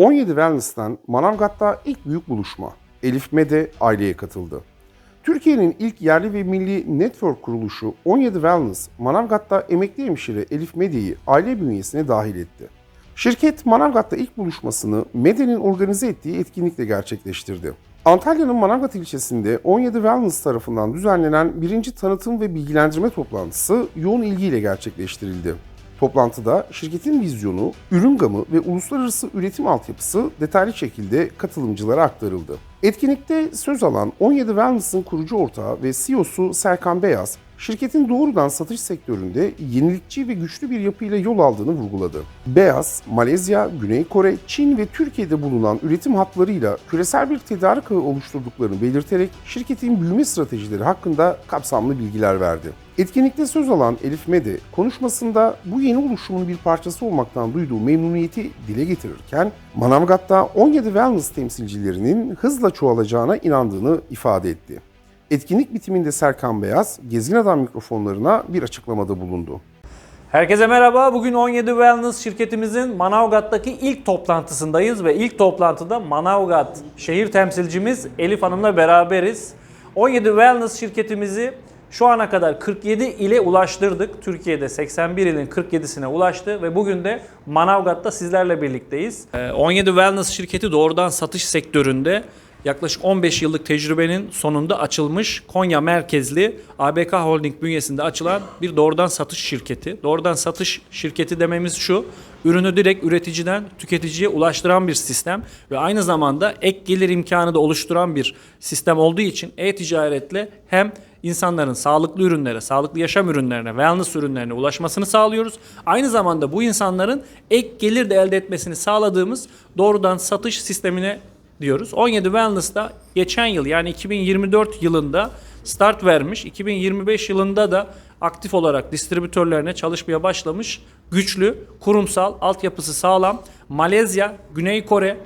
17 Wellness'tan Manavgat'ta ilk büyük buluşma. Elif Mede aileye katıldı. Türkiye'nin ilk yerli ve milli network kuruluşu 17 Wellness, Manavgat'ta emekli hemşire Elif Mede'yi aile bünyesine dahil etti. Şirket Manavgat'ta ilk buluşmasını Mede'nin organize ettiği etkinlikle gerçekleştirdi. Antalya'nın Manavgat ilçesinde 17 Wellness tarafından düzenlenen birinci tanıtım ve bilgilendirme toplantısı yoğun ilgiyle gerçekleştirildi. Toplantıda şirketin vizyonu, ürün gamı ve uluslararası üretim altyapısı detaylı şekilde katılımcılara aktarıldı. Etkinlikte söz alan 17 Wellness'ın kurucu ortağı ve CEO'su Serkan Beyaz, şirketin doğrudan satış sektöründe yenilikçi ve güçlü bir yapıyla yol aldığını vurguladı. Beyaz, Malezya, Güney Kore, Çin ve Türkiye'de bulunan üretim hatlarıyla küresel bir tedarik ağı oluşturduklarını belirterek şirketin büyüme stratejileri hakkında kapsamlı bilgiler verdi. Etkinlikte söz alan Elif Mede konuşmasında bu yeni oluşumun bir parçası olmaktan duyduğu memnuniyeti dile getirirken Manavgat'ta 17 Wellness temsilcilerinin hızla çoğalacağına inandığını ifade etti. Etkinlik bitiminde Serkan Beyaz, Gezgin Adam mikrofonlarına bir açıklamada bulundu. Herkese merhaba. Bugün 17 Wellness şirketimizin Manavgat'taki ilk toplantısındayız ve ilk toplantıda Manavgat şehir temsilcimiz Elif Hanım'la beraberiz. 17 Wellness şirketimizi şu ana kadar 47 ile ulaştırdık. Türkiye'de 81 ilin 47'sine ulaştı ve bugün de Manavgat'ta sizlerle birlikteyiz. Ee, 17 Wellness şirketi doğrudan satış sektöründe yaklaşık 15 yıllık tecrübenin sonunda açılmış Konya merkezli ABK Holding bünyesinde açılan bir doğrudan satış şirketi. Doğrudan satış şirketi dememiz şu, ürünü direkt üreticiden tüketiciye ulaştıran bir sistem ve aynı zamanda ek gelir imkanı da oluşturan bir sistem olduğu için e-ticaretle hem insanların sağlıklı ürünlere, sağlıklı yaşam ürünlerine, wellness ürünlerine ulaşmasını sağlıyoruz. Aynı zamanda bu insanların ek gelir de elde etmesini sağladığımız doğrudan satış sistemine diyoruz. 17 Wellness'da geçen yıl yani 2024 yılında start vermiş. 2025 yılında da aktif olarak distribütörlerine çalışmaya başlamış. Güçlü, kurumsal, altyapısı sağlam. Malezya, Güney Kore,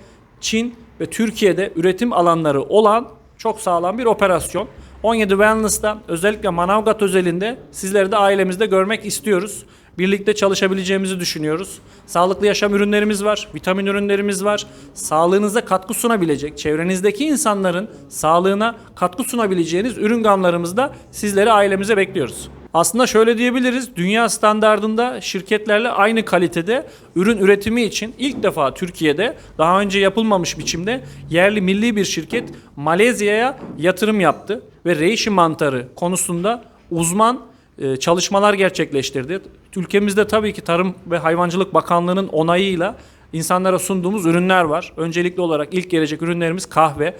Çin ve Türkiye'de üretim alanları olan çok sağlam bir operasyon. 17 Wellness'ta özellikle Manavgat özelinde sizleri de ailemizde görmek istiyoruz. Birlikte çalışabileceğimizi düşünüyoruz. Sağlıklı yaşam ürünlerimiz var, vitamin ürünlerimiz var. Sağlığınıza katkı sunabilecek, çevrenizdeki insanların sağlığına katkı sunabileceğiniz ürün gamlarımızda sizleri ailemize bekliyoruz. Aslında şöyle diyebiliriz, dünya standardında şirketlerle aynı kalitede ürün üretimi için ilk defa Türkiye'de daha önce yapılmamış biçimde yerli milli bir şirket Malezya'ya yatırım yaptı ve reishi mantarı konusunda uzman e, çalışmalar gerçekleştirdi. Ülkemizde tabii ki Tarım ve Hayvancılık Bakanlığı'nın onayıyla insanlara sunduğumuz ürünler var. Öncelikli olarak ilk gelecek ürünlerimiz kahve,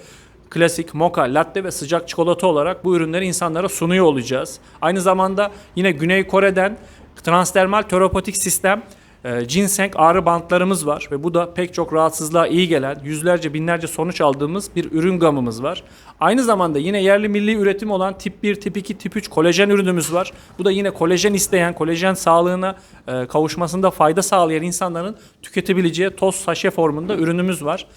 klasik, moka, latte ve sıcak çikolata olarak bu ürünleri insanlara sunuyor olacağız. Aynı zamanda yine Güney Kore'den transdermal terapotik sistem e, ginseng ağrı bantlarımız var ve bu da pek çok rahatsızlığa iyi gelen yüzlerce binlerce sonuç aldığımız bir ürün gamımız var. Aynı zamanda yine yerli milli üretim olan tip 1, tip 2, tip 3 kolajen ürünümüz var. Bu da yine kolajen isteyen, kolajen sağlığına e, kavuşmasında fayda sağlayan insanların tüketebileceği toz saşe formunda ürünümüz var.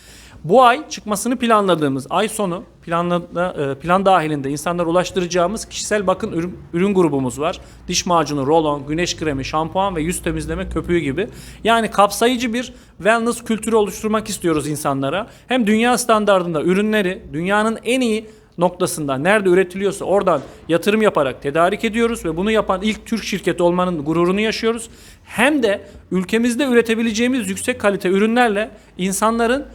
Bu ay çıkmasını planladığımız ay sonu planla, e, plan dahilinde insanlara ulaştıracağımız kişisel bakım ürün, ürün grubumuz var. Diş macunu, rolon, güneş kremi, şampuan ve yüz temizleme köpüğü gibi. Yani kapsayıcı bir wellness kültürü oluşturmak istiyoruz insanlara. Hem dünya standartında ürünleri dünyanın en iyi noktasında nerede üretiliyorsa oradan yatırım yaparak tedarik ediyoruz ve bunu yapan ilk Türk şirketi olmanın gururunu yaşıyoruz. Hem de ülkemizde üretebileceğimiz yüksek kalite ürünlerle insanların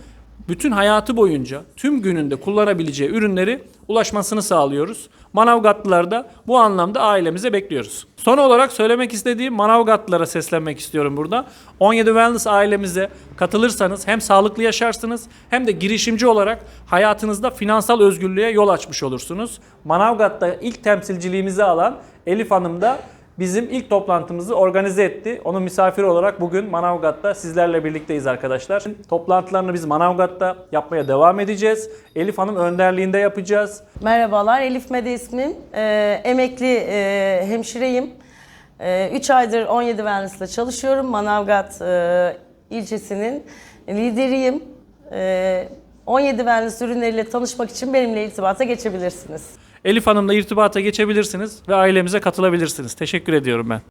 bütün hayatı boyunca tüm gününde kullanabileceği ürünleri ulaşmasını sağlıyoruz. Manavgatlılar da bu anlamda ailemize bekliyoruz. Son olarak söylemek istediğim Manavgatlılara seslenmek istiyorum burada. 17 Wellness ailemize katılırsanız hem sağlıklı yaşarsınız hem de girişimci olarak hayatınızda finansal özgürlüğe yol açmış olursunuz. Manavgat'ta ilk temsilciliğimizi alan Elif Hanım da bizim ilk toplantımızı organize etti. Onun misafiri olarak bugün Manavgat'ta sizlerle birlikteyiz arkadaşlar. Toplantılarını biz Manavgat'ta yapmaya devam edeceğiz. Elif Hanım önderliğinde yapacağız. Merhabalar, Elif Mede ismim. Ee, emekli e, hemşireyim. 3 aydır 17 Wellness'la çalışıyorum. Manavgat e, ilçesinin lideriyim. E, 17 Wellness ürünleriyle tanışmak için benimle irtibata geçebilirsiniz. Elif Hanım'la irtibata geçebilirsiniz ve ailemize katılabilirsiniz. Teşekkür ediyorum ben.